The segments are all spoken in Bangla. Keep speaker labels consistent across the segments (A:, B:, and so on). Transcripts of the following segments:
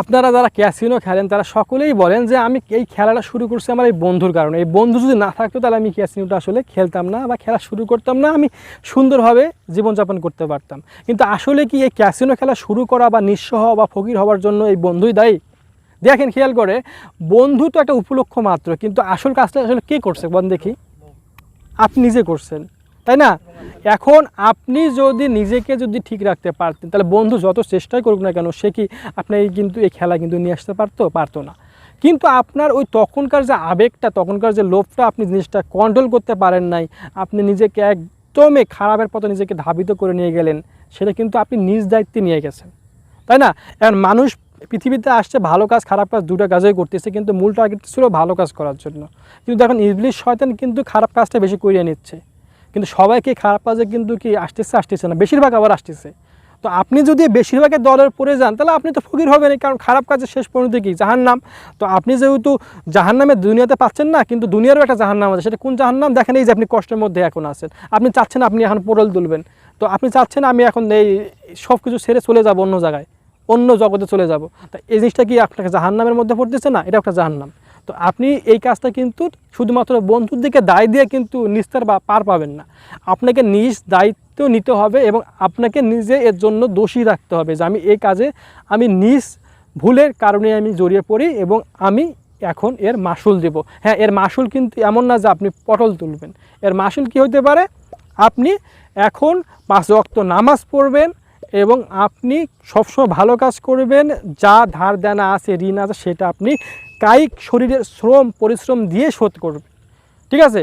A: আপনারা যারা ক্যাসিনো খেলেন, তারা সকলেই বলেন যে আমি এই খেলাটা শুরু করছি আমার এই বন্ধুর কারণে। এই বন্ধু যদি না থাকতো, তাহলে আমি ক্যাসিনোটা আসলে খেলতাম না বা খেলা শুরু করতাম না, আমি সুন্দরভাবে জীবনযাপন করতে পারতাম। কিন্তু আসলে কি এই ক্যাসিনো খেলা শুরু করা বা নিঃস্ব হওয়া বা ফকির হওয়ার জন্য এই বন্ধুই দায়ী? দেখেন, খেয়াল করে, বন্ধু তো একটা উপলক্ষ মাত্র, কিন্তু আসল কাজটা আসলে কে করছে? বল দেখি। আপনি নিজে করছেন। তাই না? এখন আপনি যদি নিজেকে যদি ঠিক রাখতে পারতেন, তাহলে বন্ধু যত চেষ্টাই করুক না কেন, সে কি আপনি কিন্তু এই খেলা কিন্তু নিয়ে আসতে পারতো? পারতো না। কিন্তু আপনার ওই তখনকার যে আবেগটা, তখনকার যে লোভটা, আপনি জিনিসটা কন্ট্রোল করতে পারেন নাই, আপনি নিজেকে একদমই খারাপের পথে নিজেকে ধাবিত করে নিয়ে গেলেন, সেটা কিন্তু আপনি নিজ দায়িত্বে নিয়ে গেছেন। তাই না? এখন মানুষ পৃথিবীতে আসছে, ভালো কাজ, খারাপ কাজ দুটো কাজই করতেছে, কিন্তু মূল টার্গেট ছিল ভালো কাজ করার জন্য। কিন্তু এখন ইবলিশ শয়তান কিন্তু খারাপ কাজটা বেশি করিয়ে নিচ্ছে। কিন্তু সবাইকে খারাপ কাজে কিন্তু কি আসতেছে আসতেছে না। বেশিরভাগ আবার আসতেছে। তো আপনি যদি বেশিরভাগের দলের পড়ে যান, তাহলে আপনি তো ফকির হবেন কারণ খারাপ কাজের শেষ পর্যন্ত কি? জাহান্নাম। তো আপনি যেহেতু জাহান্নামে দুনিয়াতে পাচ্ছেন না, কিন্তু দুনিয়ারও একটা জাহান্নাম আছে। সেটা কোন জাহান্নাম? দেখেন এই যে আপনি কষ্টের মধ্যে এখন আছেন। আপনি চাচ্ছেন আপনি এখন পোড়ল তুলবেন। তো আপনি চাচ্ছেন আমি এখন এই সব কিছু ছেড়ে চলে যাব অন্য জায়গায়, অন্য জগতে চলে যাব। তা এই জিনিসটা কি আপনাকে জাহান্নামের মধ্যে পড়তেছে না? এটা একটা জাহান্নাম। তো আপনি এই কাজটা কিন্তু শুধুমাত্র বন্ধুর দিকে দায় দিয়ে কিন্তু নিস্তার বা পার পাবেন না। আপনাকে নিজ দায়িত্ব নিতে হবে এবং আপনাকে নিজে এর জন্য দোষী রাখতে হবে যে আমি এই কাজে আমি নিজ ভুলের কারণে আমি জড়িয়ে পড়ি এবং আমি এখন এর মাসুল দেব। হ্যাঁ এর মাসুল কিন্তু এমন না যে আপনি পটল তুলবেন। এর মাসুল কি হতে পারে? আপনি এখন পাঁচ রক্ত নামাজ পড়বেন এবং আপনি সবসময় ভালো কাজ করবেন, যা ধার দেনা আছে, ঋণ আছে, সেটা আপনি কায়িক শরীরের শ্রম, পরিশ্রম দিয়ে শোধ করবেন ঠিক আছে?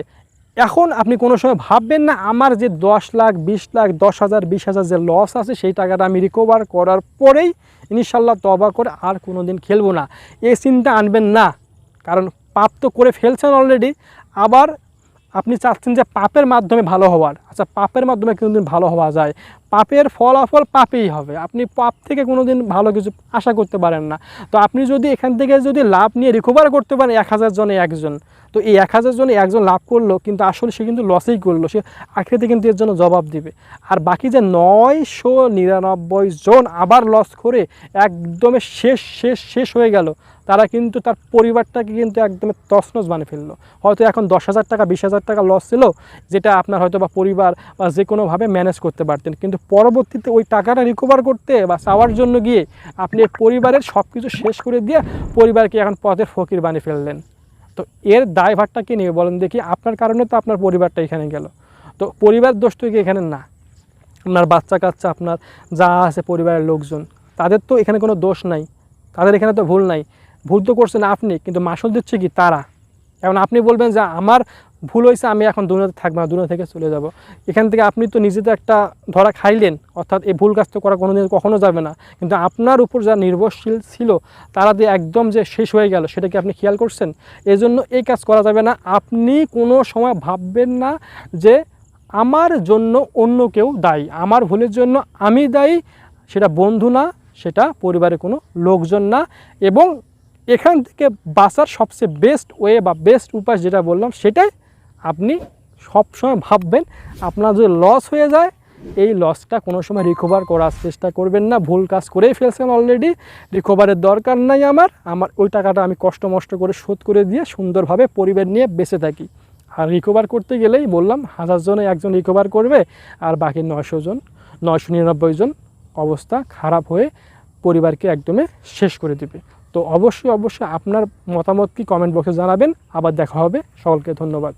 A: এখন আপনি কোনো সময় ভাববেন না, আমার যে দশ লাখ, বিশ লাখ, দশ হাজার, বিশ হাজার যে লস আছে, সেই টাকাটা আমি রিকভার করার পরেই ইনশাল্লাহ তবা করে আর কোনো দিন খেলব না। এই চিন্তা আনবেন না, কারণ পাপ তো করে ফেলছেন অলরেডি আবার আপনি চাচ্ছেন যে পাপের মাধ্যমে ভালো হওয়ার। আচ্ছা পাপের মাধ্যমে কোনোদিন ভালো হওয়া যায়। পাপের ফলাফল পাপেই হবে। আপনি পাপ থেকে কোনোদিন ভালো কিছু আশা করতে পারেন না। তো আপনি যদি এখান থেকে যদি লাভ নিয়ে রিকভার করতে পারেন, এক হাজার জনে একজন। তো এই এক হাজার জনে একজন লাভ করল, কিন্তু আসলে সে কিন্তু লসেই করল। সে আখেরিতে কিন্তু এর জন্য জবাব দিবে। আর বাকি যে নয়শো নিরানব্বই জন আবার লস করে একদমে শেষ শেষ শেষ হয়ে গেল, তারা কিন্তু তার পরিবারটাকে কিন্তু একদমই তছনছ বানিয়ে ফেলল। হয়তো এখন দশ হাজার টাকা, বিশ হাজার টাকা লস ছিল, যেটা আপনার হয়তো বা পরিবার বা যে কোনোভাবে ম্যানেজ করতে পারতেন। কিন্তু পরবর্তীতে ওই টাকাটা রিকভার করতে বা চাওয়ার জন্য গিয়ে আপনি পরিবারের সব কিছু শেষ করে দিয়ে পরিবারকে এখন পথের ফকির বানিয়ে ফেললেন। তো এর দায়ভারটা কে নেবে বলেন দেখি? আপনার কারণে তো আপনার পরিবারটা এখানে গেল। তো পরিবার দোষ তো এখানে না? আপনার বাচ্চা কাচ্চা, আপনার যা আছে পরিবারের লোকজন, তাদের তো এখানে কোনো দোষ নাই। তাদের এখানে তো ভুল নাই। ভুল তো করছেন আপনি, কিন্তু মাসল দিচ্ছে কি তারা? এখন আপনি বলবেন যে আমার ভুল হয়েছে, আমি এখন দুনিয়াতে থাকব না, দুনিয়া থেকে চলে যাব। এখান থেকে আপনি তো নিজে তো একটা ধরা খাইলেন, অর্থাৎ এই ভুল কাজ তো করা কোনো দিন কখনো যাবে না। কিন্তু আপনার উপর যা নির্ভরশীল ছিল, তারা যে একদম যে শেষ হয়ে গেল, সেটা কি আপনি খেয়াল করছেন? এজন্য এই কাজ করা যাবে না। আপনি কোনো সময় ভাববেন না যে আমার জন্য অন্য কেউ দায়ী। আমার ভুলের জন্য আমি দায়ী, সেটা বন্ধু না, সেটা পরিবারের কোনো লোকজন না। এবং এখান থেকে বাঁচার সবচেয়ে বেস্ট ওয়ে বা বেস্ট উপায় যেটা বললাম, সেটাই আপনি সবসময় ভাববেন আপনার যদি লস হয়ে যায়, এই লসটা কোনো সময় রিকভার করার চেষ্টা করবেন না। ভুল কাজ করেই ফেলছেন অলরেডি রিকভারের দরকার নাই আমার। আমার ওই টাকাটা আমি কষ্ট মষ্ট করে শোধ করে দিয়ে সুন্দরভাবে পরিবার নিয়ে বেঁচে থাকি। আর রিকভার করতে গেলেই বললাম, হাজার জনে একজন রিকভার করবে, আর বাকি নয়শো জন, নয়শো নিরানব্বই জন অবস্থা খারাপ হয়ে পরিবারকে একদমই শেষ করে দেবে। তো অবশ্যই অবশ্যই আপনার মতামত কি কমেন্ট বক্সে জানাবেন। আবার দেখা হবে। সকলকে ধন্যবাদ।